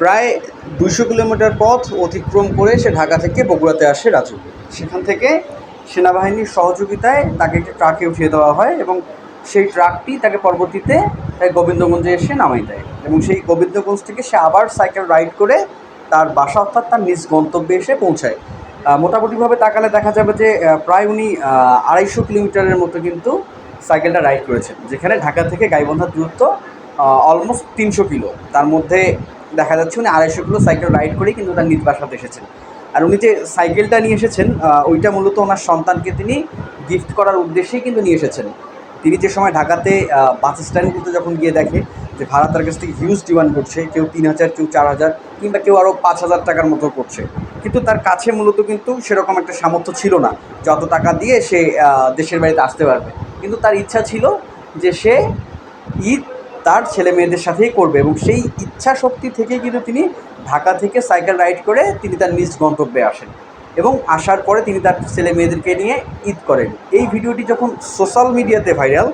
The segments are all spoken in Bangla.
প্রায় দুইশো কিলোমিটার পথ অতিক্রম করে সে ঢাকা থেকে বগুড়াতে আসে রাজু। সেখান থেকে সেনাবাহিনীর সহযোগিতায় তাকে একটি ট্রাকে উঠিয়ে দেওয়া হয় এবং সেই ট্রাকটি তাকে পরবর্তীতে তাই গোবিন্দগঞ্জে এসে নামাই দেয় এবং সেই গোবিন্দগঞ্জ থেকে সে আবার সাইকেল রাইড করে তার বাসা অর্থাৎ তার নিজ গন্তব্যে এসে পৌঁছায়। মোটামুটিভাবে তাকালে দেখা যাবে যে প্রায় উনি আড়াইশো কিলোমিটারের মতো কিন্তু সাইকেলটা রাইড করেছেন, যেখানে ঢাকা থেকে গাইবন্ধার দূরত্ব অলমোস্ট তিনশো কিলো। তার মধ্যে দেখা যাচ্ছে উনি আড়াইশো কিলো সাইকেল রাইড করেই কিন্তু তার নিজ বাসাতে এসেছেন। আর উনি যে সাইকেলটা নিয়ে এসেছেন ওইটা মূলত ওনার সন্তানকে তিনি গিফট করার উদ্দেশ্যেই কিন্তু নিয়ে এসেছেন। তিনি যে সময় ঢাকাতে বাস স্ট্যান্ডগুলোতে যখন গিয়ে দেখে যে ভাড়া তার কাছ থেকে হিউজ ডিমান্ড করছে, কেউ তিন হাজার, কেউ চার হাজার কিংবা কেউ আরও পাঁচ হাজার টাকার মতো করছে। কিন্তু তার কাছে মূলত কিন্তু সেরকম একটা সামর্থ্য ছিল না। যত টাকা দিয়ে সে দেশের বাড়িতে আসতে পারবে। কিন্তু তার ইচ্ছা ছিল যে সে ঈদ তার ছেলে মেয়েদের সাথেই করবে এবং সেই ইচ্ছা শক্তি থেকে কিন্তু তিনি ঢাকা থেকে সাইকেল রাইড করে তিনি তার নিজ গন্তব্যে আসেন এবং আসার পরে তিনি তার ছেলে মেয়েদেরকে নিয়ে ঈদ করেন। এই ভিডিওটি যখন সোশ্যাল মিডিয়াতে ভাইরাল,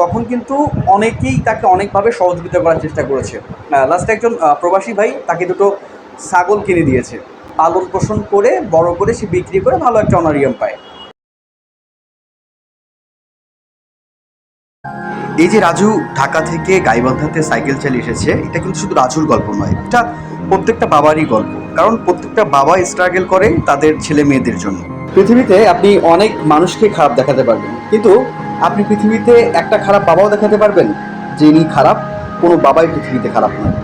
তখন কিন্তু অনেকেই তাকে অনেকভাবে সহযোগিতা করার চেষ্টা করেছে। লাস্টে একজন প্রবাসী ভাই তাকে দুটো ছাগল কিনে দিয়েছে। পালন পোষণ করে, বড় করে সে বিক্রি করে ভালো একটা অনারিয়াম পায়। এই যে রাজু ঢাকা থেকে গাইবান্ধাতে সাইকেল চালিয়ে এসেছে, এটা কিন্তু শুধু রাজুর গল্প নয়, এটা প্রত্যেকটা বাবারই গল্প। কারণ প্রত্যেকটা বাবা স্ট্রাগল করে তাদের ছেলে মেয়েদের জন্য। পৃথিবীতে আপনি অনেক মানুষকে খারাপ দেখাতে পারবেন, কিন্তু আপনি পৃথিবীতে একটা খারাপ বাবাও দেখাতে পারবেন, যিনি খারাপ, কোনো বাবাই পৃথিবীতে খারাপ নয়।